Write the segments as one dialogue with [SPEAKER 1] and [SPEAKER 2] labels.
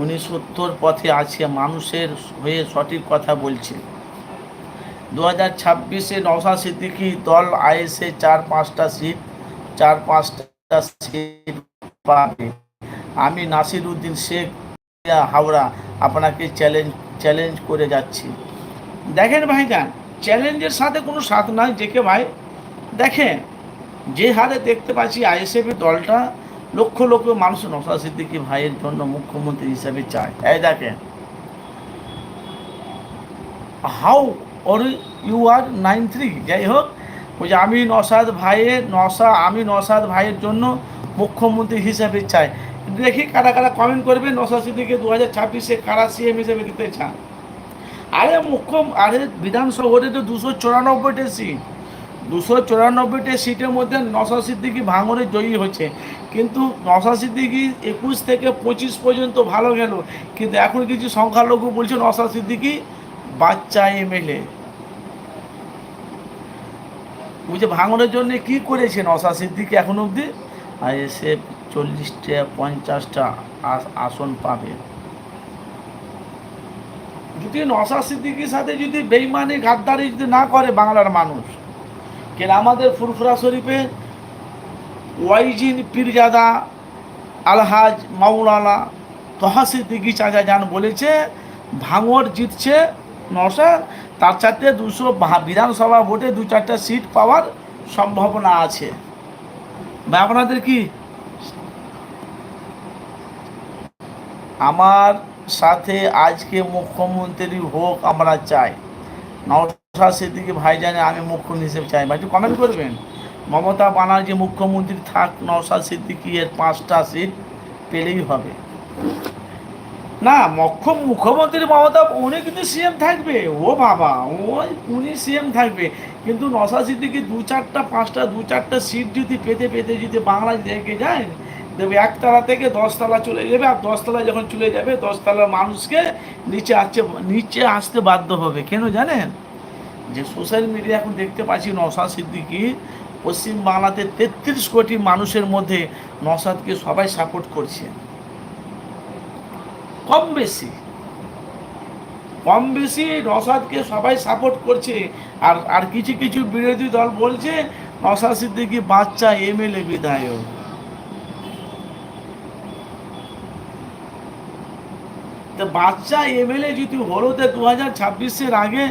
[SPEAKER 1] উনি সত্যর পথে আছে, মানুষের হয়ে সঠিক কথা বলছে। দু হাজার ছাব্বিশে নওশাদ সিদ্দিকি দল আইএসএ চার পাঁচটা সিট, চার পাঁচটা সিট পাবে। আমি নাসির উদ্দিন শেখ হাওড়া, আপনাকে চ্যালেঞ্জ চ্যালেঞ্জ করে যাচ্ছি। দেখেন ভাই যান চ্যালেঞ্জের সাথে কোনো সাথ নাই যেকে ভাই। দেখেন, যে হারে দেখতে পাচ্ছি আইএসএফের দলটা লক্ষ লক্ষ মানুষ নসা সিদ্দিকি ভাইয়ের জন্য মুখ্যমন্ত্রী হিসাবে চায়। এই দেখেন। হাউ ওর ইউ আর নাইন থ্রি যাই হোক, ওই যে আমি নসাদ ভাইয়ের নসা, আমি নসাদ ভাইয়ের জন্য মুখ্যমন্ত্রী হিসাবে চাই। দেখি কারা কারা কমেন্ট করবে, নসা সিদ্দিকে দু হাজার ছাব্বিশে কারা সিএম হিসেবে দিতে চান? আরে মুখ্য, আরে বিধানসভাতে তো দুশো চুরানব্বইটা সিট দুশো চুরানব্বইটা সিটের মধ্যে নশা সিদ্দিকি ভাঙরে জয়ী হচ্ছে কিন্তু নশা সিদ্দিকি একুশ থেকে পঁচিশ পর্যন্ত ভালো গেল। কিন্তু এখন কিছু সংখ্যালঘু বলছে নশা সিদ্দিকি বাচ্চা এমএলএ। বুঝে ভাঙনের জন্য কি করেছে নশা সিদ্দিকি এখন অবধি? আর এসে চল্লিশটা, পঞ্চাশটা আসন পাবে। যদি নশা সিদ্দিকির সাথে যদি বেইমানি গাদ্দারি যদি না করে বাংলার মানুষ কেন আমাদের ফুরফুরা শরীফে ওয়াইজিন পীরজাদা আলহাজ মাওলানা তহা সিদ্দিকি চাচা যান বলেছে ভাঙর জিতছে নশা তার চারটে দুশো বিধানসভা ভোটে দু চারটা সিট পাওয়ার সম্ভাবনা আছে। বা আপনাদের কি? আমার সাথে আজকে মুখ্যমন্ত্রী হোক আমরা চাই। নওশাদ সিদ্দিকি ভাইজানে আমি মুখ্যমন্ত্রী হিসেবে চাই। ভাই, একটু কমেন্ট করবেন? মমতা বানার্জি মুখ্যমন্ত্রী থাক, নওশাদ সিদ্দিকি এর পাঁচটা সিট পেলেই হবে। না মুখ্য মুখ্যমন্ত্রী মমতা, উনি কিন্তু সিএম থাকবে। ও বাবা, ওই উনি সিএম থাকবে। কিন্তু নশা সিদ্দিকি দু চারটা, পাঁচটা, দু চারটা সিট যদি পেতে পেতে যদি বাংলায় দেখে যায়, দেখবে একতলা থেকে দশতলা চলে যাবে। আর দশতলা যখন চলে যাবে, দশতলার মানুষকে নিচে আসছে নিচে আসতে বাধ্য হবে। কেন জানেন? যে সোশ্যাল মিডিয়া এখন দেখতে পাচ্ছি নশা সিদ্দিকি পশ্চিম বাংলাতে তেত্রিশ কোটি মানুষের মধ্যে নসাদকে সবাই সাপোর্ট করছে। কম বেশি। কম বেশি নসাদকে সবাই সাপোর্ট করছে। আর আর কিছু কিছু বিরোধী দল বলছে নসাদ সিদ্দিকি বাচ্চা এমএলএ বিধায়ক। তো বাচ্চা এমএলএ যদি হলো, তো দু হাজার ছাব্বিশের আগে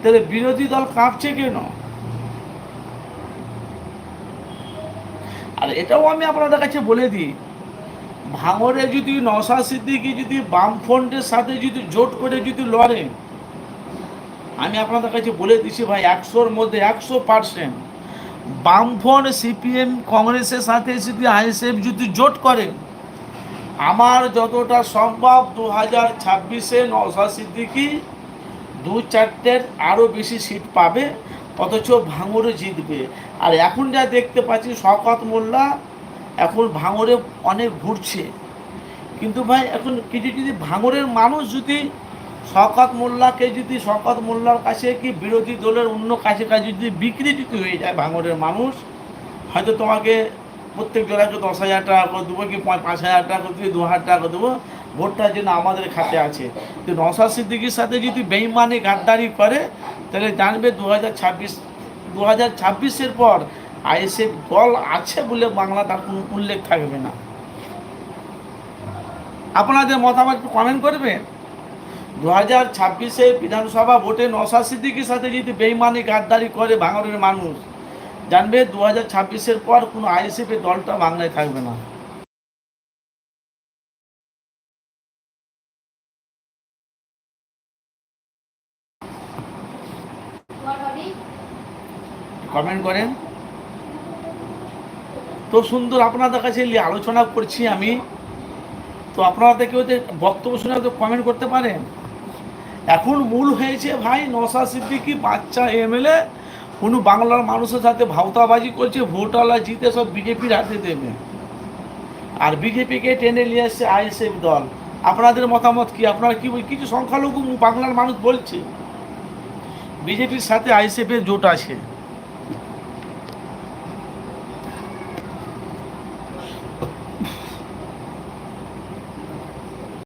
[SPEAKER 1] তাহলে বিরোধী দল কাঁপছে কেন? আর এটাও আমি আপনাদের কাছে বলে দিই ভাঙরে যদি নশা সিদ্দিকি যদি বামফ্রন্টের সাথে যদি জোট করে যদি লড়ে, আমি আপনাদের কাছে বলে দিচ্ছি ভাই, একশোর মধ্যে একশো পার্সেন্ট বামফ্রন্ট, সিপিএম, কংগ্রেসের সাথে যদি আইএসএফ যদি জোট করে, আমার যতটা সম্ভব দু হাজার ছাব্বিশে নশা সিদ্দিকি দু চারটের আরও বেশি সিট পাবে, অথচ ভাঙরে জিতবে। আর এখন যা দেখতে পাচ্ছি, শওকত মোল্লা এখন ভাঙরে অনেক ঘুরছে। কিন্তু ভাই, এখন কিছু যদি ভাঙরের মানুষ যদি শওকত মোল্লাকে যদি, শওকত মোল্লার কাছে কি বিরোধী দলের অন্য কাছে কাছে যদি বিক্রি যদি হয়ে যায় ভাঙরের মানুষ, হয়তো তোমাকে প্রত্যেক জেলাকে দশ হাজার টাকা করে দেবো, কি পাঁচ হাজার টাকা করে দিয়ে দু হাজার টাকা করে দেবো ভোটটার জন্য আমাদের খাতে আছে। তো নশা সিদ্দিকির সাথে যদি বেইমানি গাদ্দারি করে, তাহলে জানবে দু হাজার ছাব্বিশ দু পর আইএসএফ দল আছে বলে বাংলা তার কোনো উল্লেখ থাকবে না। আপনাদের মতামত কমেন্ট করবেন দু হাজার ছাব্বিশে বিধানসভা ভোটে নশা সিদ্দিকির সাথে যদি বেইমানি গাদ্দারি করে ভাঙরের মানুষ, জানবে দু হাজার ছাব্বিশের পর কোনো আইএসএফের দলটা বাংলায় থাকবে না। কমেন্ট করেন। তো সুন্দর আপনাদের কাছে আলোচনা করছি আমি। তো আপনারা কেউ বক্তব্য শুনে তো কমেন্ট করতে পারেন। এখন মূল হয়েছে ভাই নশা সিদ্দিকি বাচ্চা এমএলএ কোনো বাংলার মানুষের সাথে ভাওতাবাজি করছে ভোটওয়ালা জিতে সব বিজেপির হাতে দেবে। আর বিজেপিকে টেনে নিয়ে এসছে আইএসএফ দল। আপনাদের মতামত কি? আপনারা কি কিছু সংখ্যালঘু বাংলার মানুষ বলছে? বিজেপির সাথে আইএসএফ এর জোট আছে।